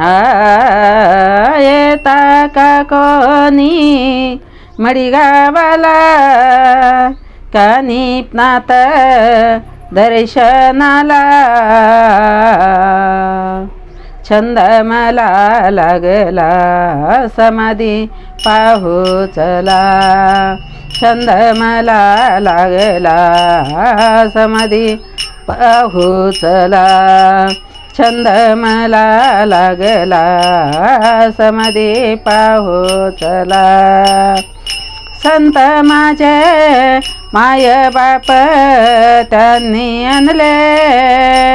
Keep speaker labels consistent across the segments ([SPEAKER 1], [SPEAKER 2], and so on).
[SPEAKER 1] आ, येता का कोणी मडीगावाला कानिपनात दर्शनाला छंद मला लागला समाधी पाहू चला छंद मला लागला समाधी पाहू चला छंद मला लागला समाधी पाहू चला. संत माझे माय बाप त्यांनी आणले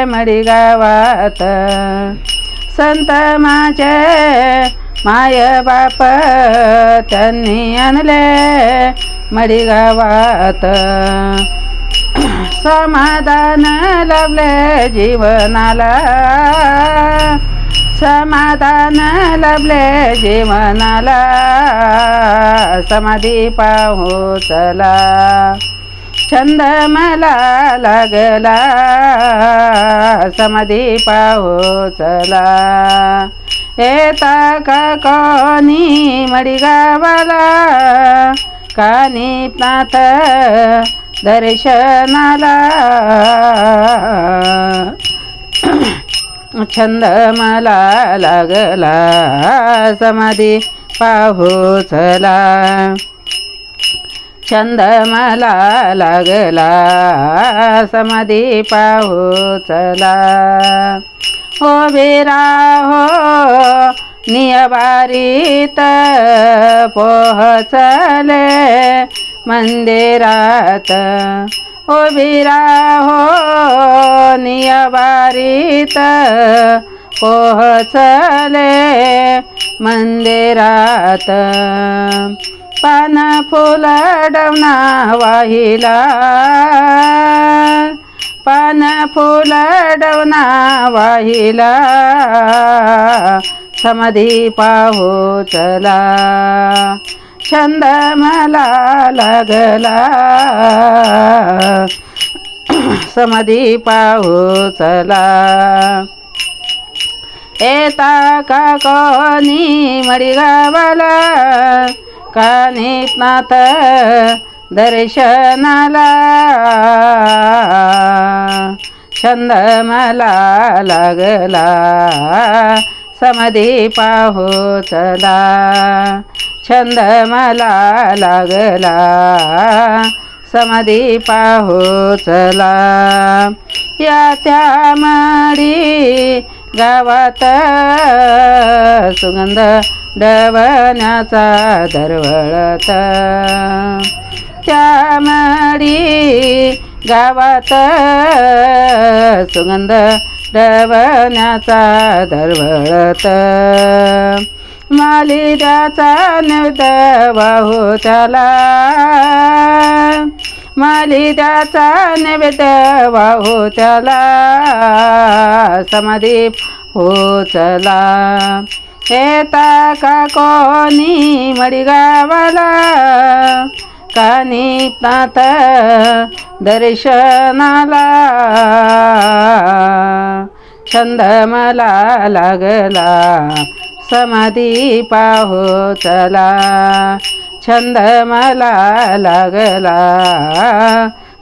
[SPEAKER 1] मडीगावात. संत माझे माय बाप त्यांनी आणले मडीगावात. समाधान लवले जीवनाला. समाधान लवले जीवनाला. समाधी पाहू चला. छंद मला लागला. समाधी पाहू चला. येता का कोणी मडीगावाला? नाथ दर्शनाला छंद मला लागला समाधी पाहू चला. छंद मला लागला समाधी पाहू चला. हो बेरा हो नियबारीत पोहचले मंदिरात हो बिरा हो नियबारीत पोहचले मंदिरात. पान फुल डवना वाहिला. पान फुल डवना वाहिला. समाधी पाहू चला. छंद मला लागला. समधी पाहू चला. येता का कोणी मडीगावाला? कानिपनाथ दर्शनाला. छंद मला लागला. समाधी पाहू चला. छंद मला लागला. समाधी पाहू चला. या त्या माडी गावात सुगंध डवण्याचा दरवळत. त्या माडी गावात सुगंध डवण्याचा दरवळत. मालिद्याचा नद वाहू त्याला. मालिद्याचा नैवेद्य वाहू त्याला. समाधी हो चला. येता का कोणी मरिगावाला कानी तात दर्शनाला. छंद मला लागला. समाधी पाहो चला. छंद मला लागला.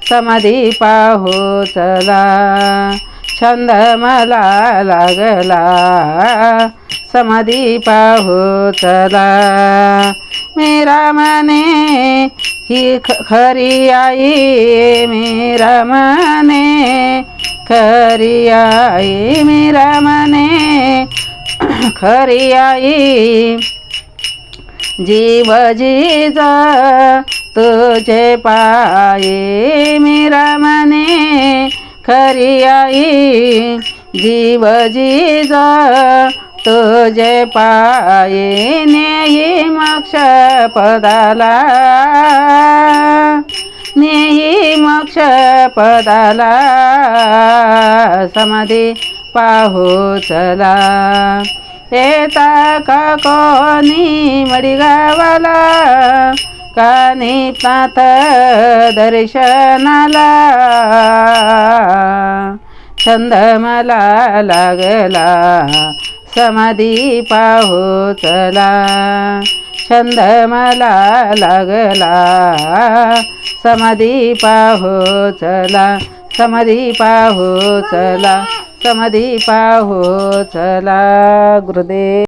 [SPEAKER 1] समाधी पाहो चला. छंद मला लागला. समाधी पाहो चला. मेरा मने ही ख- खरी आई मेरा मने खरी आई मेरा मने खरी आई जीव जीज तुझे पाये मेरा मने खरी आई जीव जीज तुझे पाये नेही मोक्ष पदाला। नेही मोक्ष पदाला। समाधी पाहू चला। येता का कोणी मडीगावाला? कानिपनाथ दर्शनाला छंद मला लागला समाधी पाहो चला. छंद मला लागला समाधी पाहो चला समाधी पाहो चला. समाधी पाहो चला गुरुदेव.